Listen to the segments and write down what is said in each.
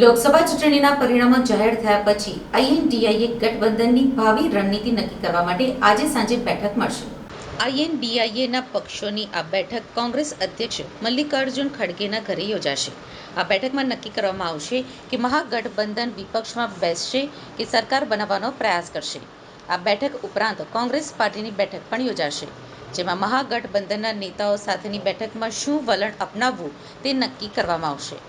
લોકસભા ચૂંટણીના પરિણામો જાહેર થયા પછી આઈએનડીઆઈએ ગઠબંધનની ભાવિ રણનીતિ નક્કી કરવા માટે આજે સાંજે બેઠક મળશે. આઈએનડીઆઈએના પક્ષોની આ બેઠક કોંગ્રેસ અધ્યક્ષ મલ્લિકાર્જુન ખડગેના ઘરે યોજાશે. આ બેઠકમાં નક્કી કરવામાં આવશે કે મહાગઠબંધન વિપક્ષમાં બેસશે કે સરકાર બનાવવાનો પ્રયાસ કરશે. આ બેઠક ઉપરાંત કોંગ્રેસ પાર્ટીની બેઠક પણ યોજાશે. જેમાં મહાગઠબંધનના નેતાઓ સાથેની બેઠકમાં શું વલણ અપનાવવું તે નક્કી કરવામાં આવશે.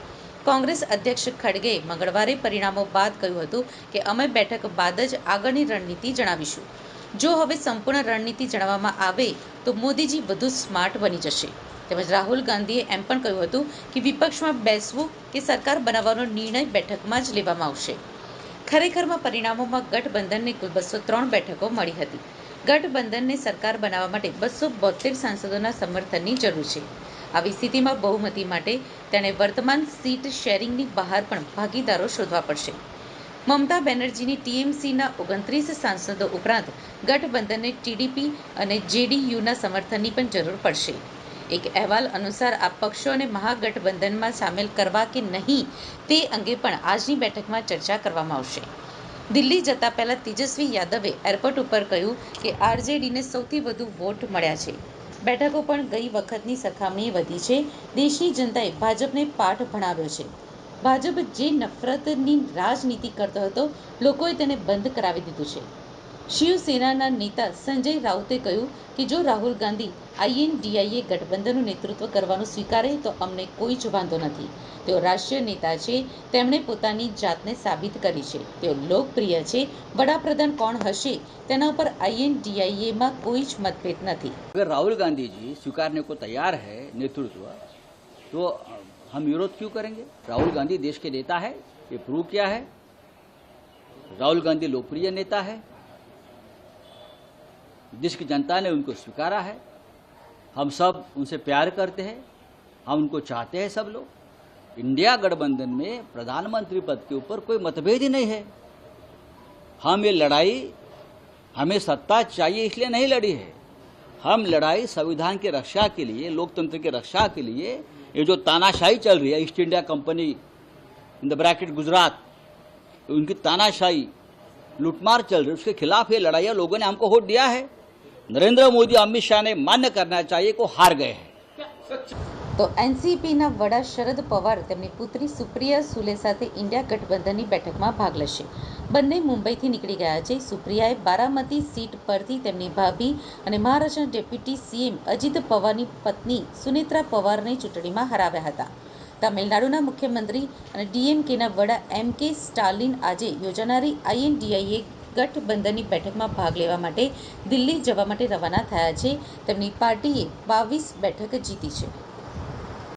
કોંગ્રેસ અધ્યક્ષ ખડગેએ મંગળવારે પરિણામો બાદ કહ્યું હતું કે અમે બેઠક બાદ જ આગળની રણનીતિ જણાવીશું. જો હવે સંપૂર્ણ રણનીતિ જણાવવામાં આવે તો મોદીજી વધુ સ્માર્ટ બની જશે. તેમજ રાહુલ ગાંધીએ એમ પણ કહ્યું હતું કે વિપક્ષમાં બેસવું કે સરકાર બનાવવાનો નિર્ણય બેઠકમાં જ લેવામાં આવશે. ખરેખરમાં પરિણામોમાં ગઠબંધનને કુલ બસો ત્રણ બેઠકો મળી હતી. ગઠબંધનને સરકાર બનાવવા માટે બસો બોતેર સાંસદોના સમર્થનની જરૂર છે. આવી સ્થિતિમાં બહુમતી માટે તેણે વર્તમાન સીટ શેરિંગની બહાર પણ ભાગીદારો શોધવા પડશે. મમતા બેનર્જીની ટીએમસીના ઓગણત્રીસ સાંસદો ઉપરાંત ગઠબંધનને ટીડીપી અને જેડીયુના સમર્થનની પણ જરૂર પડશે. એક અહેવાલ અનુસાર આ પક્ષોને મહાગઠબંધનમાં સામેલ કરવા કે નહીં તે અંગે પણ આજની બેઠકમાં ચર્ચા કરવામાં આવશે. દિલ્હી જતા પહેલા તેજસ્વી યાદવે એરપોર્ટ ઉપર કહ્યું કે આરજેડીને સૌથી વધુ વોટ મળ્યા છે. બેઠકો પણ ગઈ વખતની સરખામણીએ વધી છે. દેશની જનતાએ ભાજપને પાઠ ભણાવ્યો છે. ભાજપ જે નફરતની રાજનીતિ કરતો હતો, લોકોએ તેને બંધ કરાવી દીધું છે. શિવસેનાના નેતા સંજય રાઉતે કહ્યું કે જો રાહુલ ગાંધી આઈએનડીઆઈએ ગઠબંધનનું નેતૃત્વ કરવાનું સ્વીકારે તો અમને કોઈ જ વાંધો નથી તેઓ રાષ્ટ્રીય નેતા છે તેમણે પોતાની જાતને સાબિત કરી છે તેઓ લોકપ્રિય છે વડાપ્રધાન કોણ હશે તેના ઉપર આઈએનડીઆઈએમાં કોઈ જ મતભેદ નથી अगर राहुल गांधी जी स्वीकारने को तैयार है नेतृत्व तो हम विरोध क्यों करेंगे राहुल गांधी देश के नेता है ये प्रूव किया है राहुल गांधी लोकप्रिय नेता है देश की जनता ने उनको स्वीकारा है। हम सब उनसे प्यार करते हैं। हम उनको चाहते हैं सब लोग। इंडिया गठबंधन में प्रधानमंत्री पद के ऊपर कोई मतभेद ही नहीं है। हम ये लड़ाई, हमें सत्ता चाहिए इसलिए नहीं लड़ी है। हम लड़ाई संविधान की रक्षा के लिए, लोकतंत्र की रक्षा के लिए, ये जो तानाशाही चल रही है East India Company in the bracket Gujarat उनकी तानाशाही, लूटमार चल रही है, उसके खिलाफ ये लड़ाई लोगों ने हमको वोट दिया है। नरेंद्र मोदी अमित शाह ने मान्य करना चाहिए को हार गए हैं તો એનસીપીના વડા શરદ પવાર તેમની પુત્રી સુપ્રિયા સુલે સાથે ઇન્ડિયા ગઠબંધનની બેઠકમાં ભાગ લેશે બંને મુંબઈથી નીકળી ગયા છે સુપ્રિયાએ બારામતી સીટ પરથી તેમની ભાભી અને મહારાષ્ટ્રના ડેપ્યુટી સીએમ અજીત પવારની પત્ની સુનેત્રા પવારને ચૂંટણીમાં હરાવ્યા હતા તમિલનાડુના મુખ્યમંત્રી અને ડીએમકેના વડા એમ કે સ્ટાલિન આજે યોજાનારી આઈએનડીઆઈએ ગઠબંધનની બેઠકમાં ભાગ લેવા માટે દિલ્હી જવા માટે રવાના થયા છે. તેમની પાર્ટીએ બાવીસ બેઠક જીતી છે.